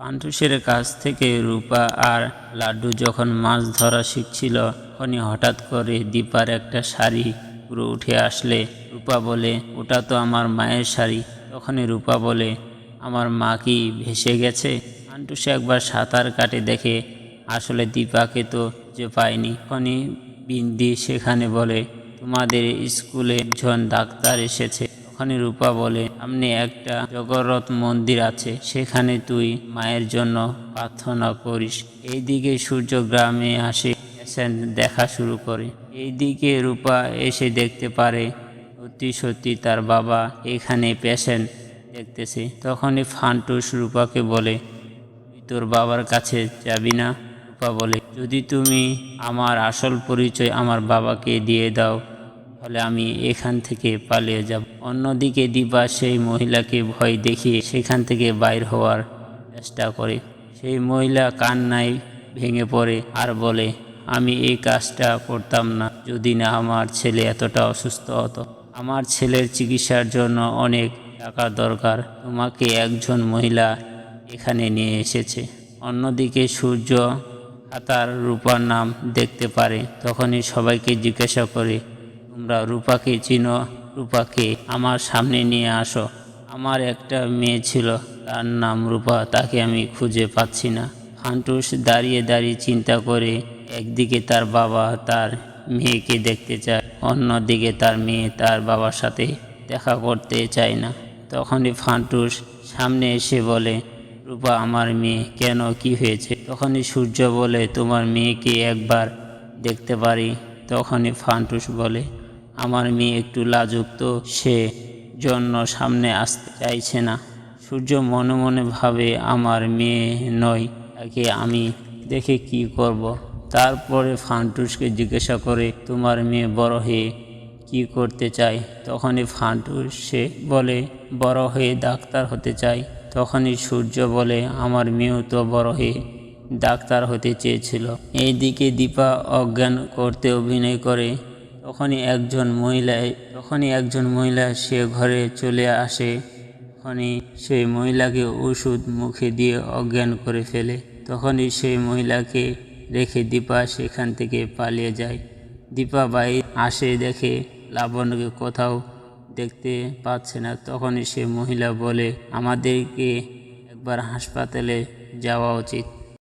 পান্টুসের কাছ থেকে রূপা আর লাড্ডু যখন মাছ ধরা শিখছিল, তখনই হঠাৎ করে দীপার একটা শাড়ি পুরো উঠে আসলে। রূপা বলে, ওটা তো আমার মায়ের শাড়ি। তখনই রূপা বলে, আমার মা কি ভেসে গেছে? পান্টুসে একবার সাঁতার কাটে দেখে, আসলে দীপাকে তো যে পায়নি তখনই বিন্দি সেখানে বলে, তোমাদের স্কুলে একজন ডাক্তার এসেছে। ওখানে রূপা বলে, সামনে একটা জগরত মন্দির আছে, সেখানে তুই মায়ের জন্য প্রার্থনা করিস। এইদিকে সূর্য গ্রামে আসে দেখা শুরু করে। এইদিকে রূপা এসে দেখতে পারে, সত্যি সত্যি তার বাবা এখানে পেশেন্ট দেখতেছে। তখনই ফান্টুস রূপাকে বলে, তুই তোর বাবার কাছে যাবি না? রূপা বলে, যদি তুমি আমার আসল পরিচয় আমার বাবাকে দিয়ে দাও তাহলে আমি এখান থেকে পালিয়ে যাব। অন্যদিকে দিবা সেই মহিলাকে ভয় দেখিয়ে সেখান থেকে বাইর হওয়ার চেষ্টা করে। সেই মহিলা কান্নায় ভেঙে পড়ে আর বলে, আমি এই কাজটা করতাম না, যদি না আমার ছেলে এতটা অসুস্থ হতো। আমার ছেলের চিকিৎসার জন্য অনেক টাকা দরকার। তোমাকে একজন মহিলা এখানে নিয়ে এসেছে। অন্যদিকে সূর্য খাতার রূপার নাম দেখতে পারে। তখনই সবাইকে জিজ্ঞাসা করে তোমরা রূপাকে চিনো, রূপাকে আমার সামনে নিয়ে আসো। আমার একটা মেয়ে ছিল, তার নাম রূপা, তাকে আমি খুঁজে পাচ্ছি না। ফান্টুস দাঁড়িয়ে দাঁড়িয়ে চিন্তা করে, একদিকে তার বাবা তার মেয়েকে দেখতে চায়, অন্যদিকে তার মেয়ে তার বাবার সাথে দেখা করতে চায় না। তখনই ফান্টুস সামনে এসে বলে, রূপা, আমার মেয়ে, কেন, কি হয়েছে? তখনই সূর্য বলে, তোমার মেয়েকে একবার দেখতে পারি। তখনই ফান্টুস বলে আমার মেয়ে একটু লাজুক তো সে জন্য সামনে আসতে চাইছে না। সূর্য মনে মনে ভাবে, আমার মেয়ে নয়, তাকে আমি দেখে কি করব। তারপরে ফান্টুসকে জিজ্ঞাসা করে, তোমার মেয়ে বড় হয়ে কি করতে চায়? তখনই ফান্টুস সে বলে, বড় হয়ে ডাক্তার হতে চায় তখনই সূর্য বলে, আমার মেয়েও তো বড় হয়ে ডাক্তার হতে চেয়েছিল। এইদিকে দীপা অজ্ঞান করতে অভিনয় করে। তখনই একজন মহিলা তখনই একজন মহিলা সে ঘরে চলে আসে, তখনই সেই মহিলাকে ওষুধ মুখে দিয়ে অজ্ঞান করে ফেলে। তখনই সেই মহিলাকে রেখে দীপা সেখান থেকে পালিয়ে যায়। দীপা বাই আসে দেখে লাবণ্যকে কোথাও দেখতে পাচ্ছে না। তখনই সে মহিলা বলে, আমাদেরকে একবার হাসপাতালে যাওয়া উচিত।